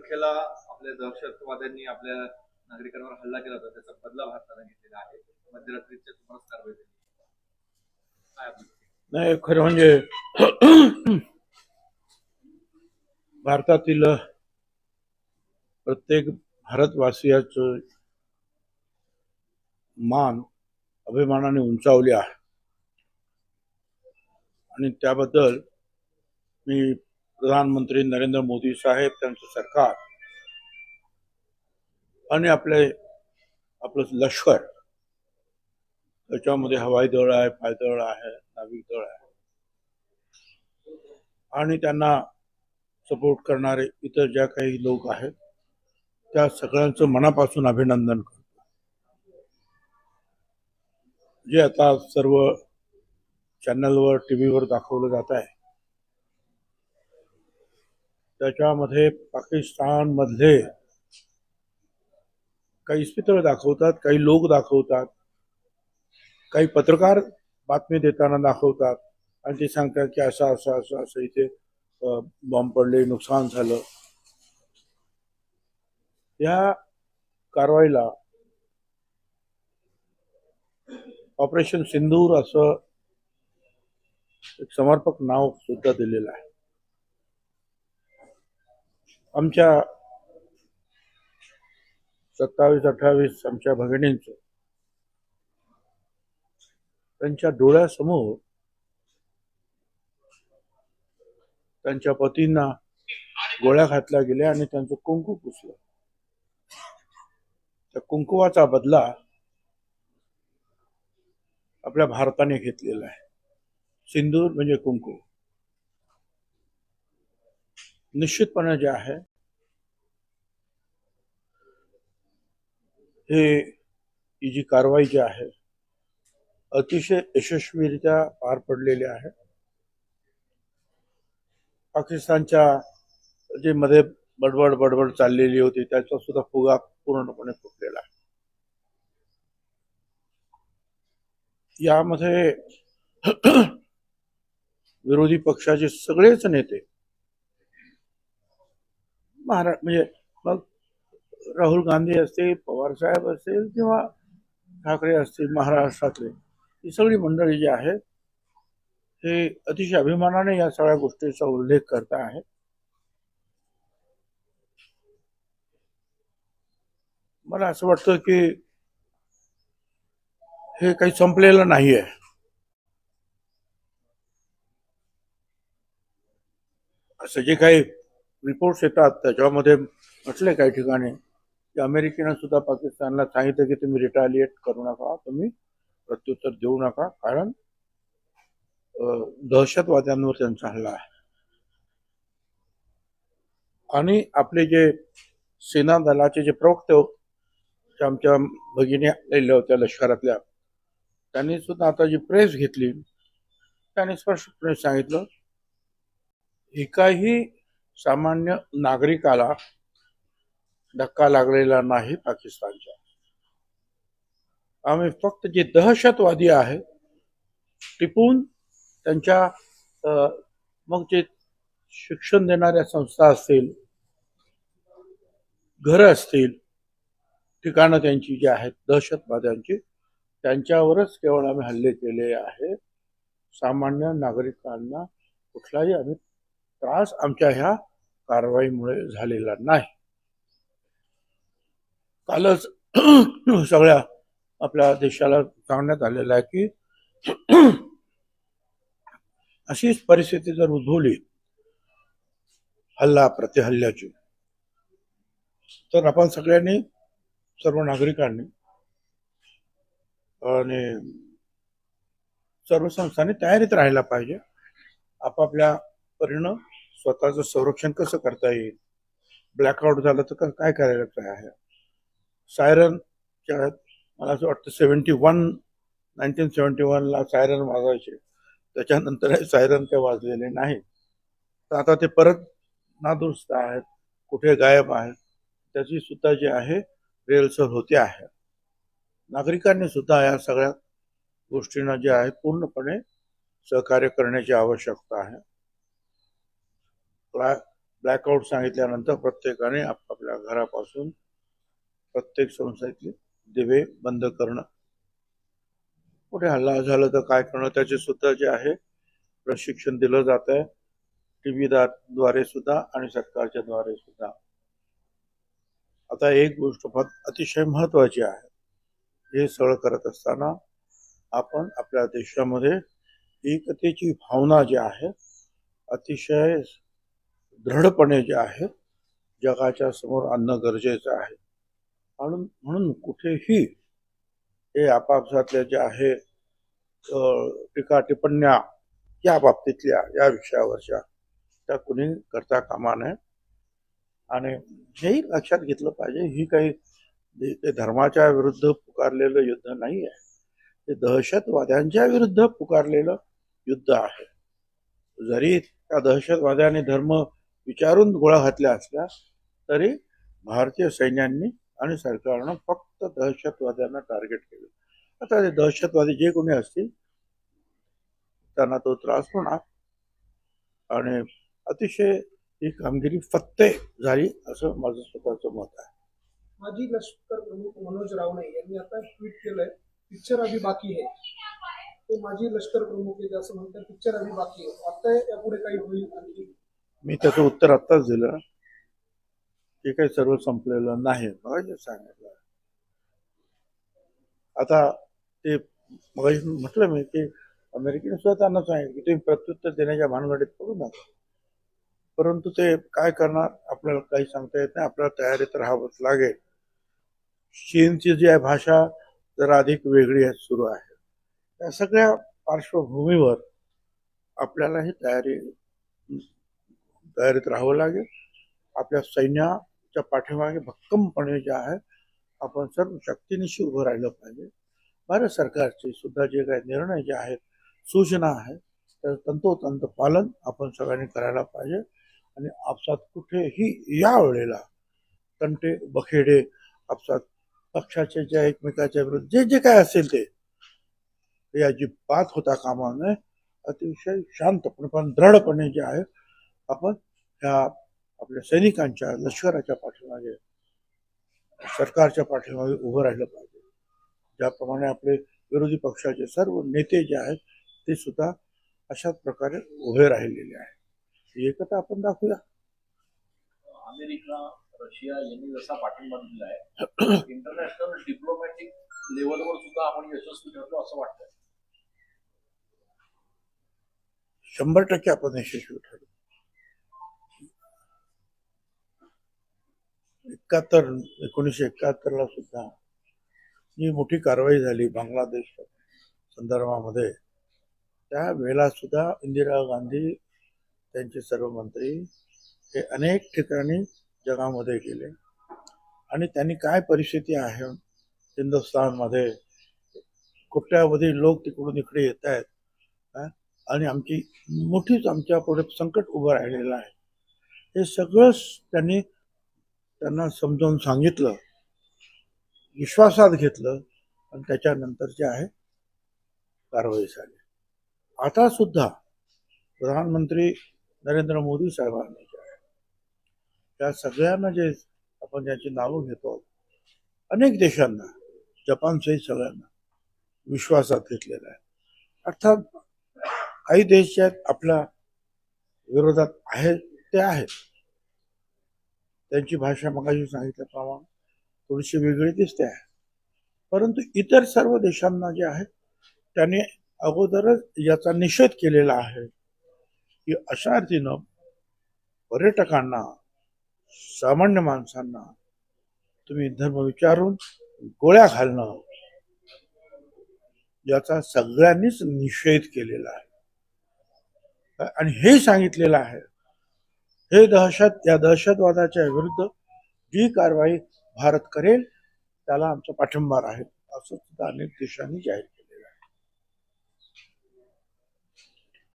तारखेला आपल्या दहशतवाद्यांनी आपल्या नागरिकांवर हल्ला केला होता. त्याचा बदला भारताने घेतलेला आहे. मध्यरात्रीच्या सुमारास कारवाई झाली. काय नाही खरं म्हणजे भारतातील प्रत्येक भारतवासियाचं मान अभिमानाने उंचावली आहे. आणि त्याबद्दल मी प्रधानमंत्री नरेंद्र मोदी साहेब त्यांचं सरकार आणि आपले आपलं लष्कर त्याच्यामध्ये हवाई दळ आहे पायदळ आहे नाविक दळ आहे. आणि त्यांना सपोर्ट करणारे इतर ज्या काही लोक आहेत त्या सगळ्यांचं मनापासून अभिनंदन करतो. जे आता सर्व चॅनलवर टी व्हीवर दाखवलं जात आहे त्याच्यामध्ये पाकिस्तान मधले काही इस्पितळ दाखवतात काही लोक दाखवतात काही पत्रकार बातमी देताना दाखवतात आणि ते सांगतात की असं असं असं असं इथे बॉम्ब पडले नुकसान झालं. या कारवाईला ऑपरेशन सिंदूर असं एक समर्पक नाव सुद्धा दिलेलं आहे. आमच्या सत्तावीस अठ्ठावीस आमच्या भगिनींचं. त्यांच्या डोळ्यासमोर त्यांच्या पतींना गोळ्या घातल्या गेल्या आणि त्यांचं कुंकू पुसलं. त्या कुंकुवाचा बदला आपल्या भारताने घेतलेला आहे. सिंदूर म्हणजे कुंकू. निश्चितपणे जे आहे हे ही जी कारवाई जी आहे अतिशय यशस्वीरित्या पार पडलेली आहे. पाकिस्तानच्या जे मध्ये बडबड बडबड चाललेली होती त्याचा सुद्धा फुगा पूर्णपणे फुटलेला आहे. यामध्ये विरोधी पक्षाचे सगळेच नेते महारा म्हणजे मग राहुल गांधी असतील पवार साहेब असतील किंवा ठाकरे असतील महाराष्ट्रातले ही सगळी मंडळी जी आहेत हे अतिशय अभिमानाने या सगळ्या गोष्टीचा उल्लेख करत आहेत. मला असं वाटतं की हे काही संपलेलं नाही आहे असं जे काही रिपोर्ट्स येतात. त्याच्यामध्ये म्हटले काही ठिकाणी की अमेरिकेनं सुद्धा पाकिस्तानला सांगितलं की तुम्ही रिटालिएट करू नका तुम्ही प्रत्युत्तर देऊ नका. कारण दहशतवाद्यांवर त्यांचा हल्ला आहे. आणि आपले जे सेना दलाचे जे प्रवक्ते जे आमच्या भगिनी आलेल्या होत्या लष्करातल्या. त्यांनी सुद्धा आता जी प्रेस घेतली त्यांनी स्पष्टपणे सांगितलं एकाही सामान्य नागरिकाला धक्का लागलेला नाही पाकिस्तानच्या. आम्ही फक्त जे दहशतवादी आहेत टिपून त्यांच्या मग जे शिक्षण देणाऱ्या संस्था असतील घरं असतील ठिकाणं त्यांची जी आहेत दहशतवाद्यांची त्यांच्यावरच केवळ आम्ही हल्ले केले आहे. सामान्य नागरिकांना कुठलाही आम्ही त्रास आमच्या ह्या कारवाईमुळे झालेला नाही. कालच सगळ्या आपल्या देशाला सांगण्यात आलेलं आहे की अशीच परिस्थिती जर उद्भवली हल्ला प्रतिहल्ल्याची तर आपण सगळ्यांनी सर्व नागरिकांनी आणि सर्व संस्थांनी तयारीत राहायला पाहिजे. आपापल्या परीनं स्वतःचं संरक्षण कसं करता येईल? ब्लॅकआउट झालं तर क- काय करायचं आहे? सायरन मला असं वाटतं सेवन्टी वन नाईन्टीन सेवन्टी वनला सायरन वाजायचे त्याच्यानंतर हे सायरन काही वाजलेले नाही तर आता ते परत नादुरुस्त आहेत कुठे गायब आहेत त्याची सुद्धा जी आहे रेलसर होते आहे. नागरिकांनी सुद्धा या सगळ्या गोष्टींना जे आहे पूर्णपणे सहकार्य करण्याची आवश्यकता आहे. ब्लॅक ब्लॅकआउट सांगितल्यानंतर प्रत्येकाने आपापल्या घरापासून प्रत्येक संस्थेतले दिवे बंद करणं. कुठे हल्ला झालं तर काय करणं त्याचे सुद्धा जे आहे प्रशिक्षण दिलं जात आहे टी व्ही द्वारे सुद्धा आणि सरकारच्या द्वारे सुद्धा. आता एक गोष्ट फक्त अतिशय महत्वाची आहे. हे सगळं करत असताना आपण आपल्या देशामध्ये एकतेची भावना जी आहे अतिशय दृढपणे जे आहे जगाच्या समोर आणणं गरजेचं आहे. म्हणून म्हणून कुठेही हे आपापसातल्या जे आहे टीका टिप्पण्या या बाबतीतल्या या विषयावरच्या त्या कुणी करता कामा नये. आणि हेही लक्षात घेतलं पाहिजे ही काही ते ते धर्माच्या विरुद्ध पुकारलेलं युद्ध नाही आहे ते दहशतवाद्यांच्या विरुद्ध पुकारलेलं युद्ध आहे. जरी त्या दहशतवाद्यांनी धर्म विचारून गोळा घातल्या असल्या तरी भारतीय सैन्यांनी आणि सरकारनं फक्त दहशतवाद्यांना टार्गेट केलं. आता ते दहशतवादी जे कोणी असतील त्यांना तो त्रास होणार. आणि अतिशय ही कामगिरी फत्ते झाली असं माझं स्वतःचं मत आहे. माजी लष्कर प्रमुख मनोज रावणे यांनी आता ट्विट केलंय पिक्चर अभी बाकी आहे ते माजी लष्कर प्रमुख आहेत असं म्हणतात पिक्चर अभी बाकी आहे आता यापुढे काही होईल आणखी मी त्याचं उत्तर आत्ताच दिलं. ते काही सर्व संपलेलं नाही मग सांगितलं. आता ते मग म्हटलं मी की अमेरिकेने स्वतःना सांगितलं की तुम्ही प्रत्युत्तर देण्याच्या भानगडीत पडू नका. परंतु ते काय करणार आपल्याला काही सांगता येत नाही. आपल्याला तयारी तर राहावंच लागेल. चीनची जी आहे भाषा जरा अधिक वेगळी आहे सुरू आहे. त्या सगळ्या पार्श्वभूमीवर आपल्याला ही तयारी तयारीत राहावं लागेल. आपल्या सैन्याच्या पाठीमागे भक्कमपणे जे आहे आपण सर्व शक्तीनिशी उभं राहिलं पाहिजे. भारत सरकारचे सुद्धा जे काही निर्णय जे आहेत सूचना आहेत तर तंतोतंत पालन आपण सगळ्यांनी करायला पाहिजे. आणि आपसात कुठेही या वेळेला तंटे बखेडे आपसात पक्षाचे जे एकमेकाच्या विरुद्ध जे जे काय असेल ते हे अजिबात होता कामा नये अतिशय शांतपणे पण दृढपणे जे आहे आपण ह्या आपल्या सैनिकांच्या लष्कराच्या पाठीमागे सरकारच्या पाठीमागे उभं राहिलं पाहिजे. ज्याप्रमाणे आपले विरोधी पक्षाचे सर्व नेते जे आहेत ते सुद्धा अशाच प्रकारे उभे राहिलेले आहेत. ही एकता आपण दाखवूया. अमेरिका रशिया यांनी जसा पाठिंबा दिला आहे इंटरनॅशनल डिप्लोमॅटिक लेवलवर सुद्धा आपण यशस्वी ठरलो असं वाटतंय. शंभर टक्के आपण यशस्वी ठरलो. एकाहत्तर एकोणीसशे एकाहत्तरला सुद्धा जी मोठी कारवाई झाली बांगलादेश संदर्भामध्ये. त्यावेळेला सुद्धा इंदिरा गांधी त्यांचे सर्व मंत्री हे अनेक ठिकाणी जगामध्ये गेले. आणि त्यांनी काय परिस्थिती आहे हिंदुस्थानमध्ये? कोट्यावधी लोक तिकडून इकडे येत आहेत आणि आमची मोठीच आमच्या पुढे संकट उभं राहिलेलं आहे. हे सगळंच त्यांनी त्यांना समजावून सांगितलं विश्वासात घेतलं आणि त्याच्यानंतर जे आहे कारवाई झाली. आता सुद्धा प्रधानमंत्री नरेंद्र मोदी साहेबांनी जे आहे त्या सगळ्यांना जे आपण ज्याची नावं घेतो अनेक देशांना जपानसहित सगळ्यांना विश्वासात घेतलेलं आहे. अर्थात काही देश जे आहेत आपल्या विरोधात आहेत ते आहेत. त्यांची भाषा मगाशी सांगितल्याप्रमाणे थोडीशी वेगळी दिसते आहे. परंतु इतर सर्व देशांना जे आहे त्याने अगोदरच याचा निषेध केलेला आहे की अशा अर्थीनं पर्यटकांना सामान्य माणसांना तुम्ही धर्म विचारून गोळ्या घालणं याचा सगळ्यांनीच निषेध केलेला आहे. आणि हे सांगितलेलं आहे हे दहशत या दहशतवादाच्या विरुद्ध जी कारवाई भारत करेल त्याला आमचा पाठिंबा राहील असं सुद्धा अनेक देशांनी जाहीर केलं.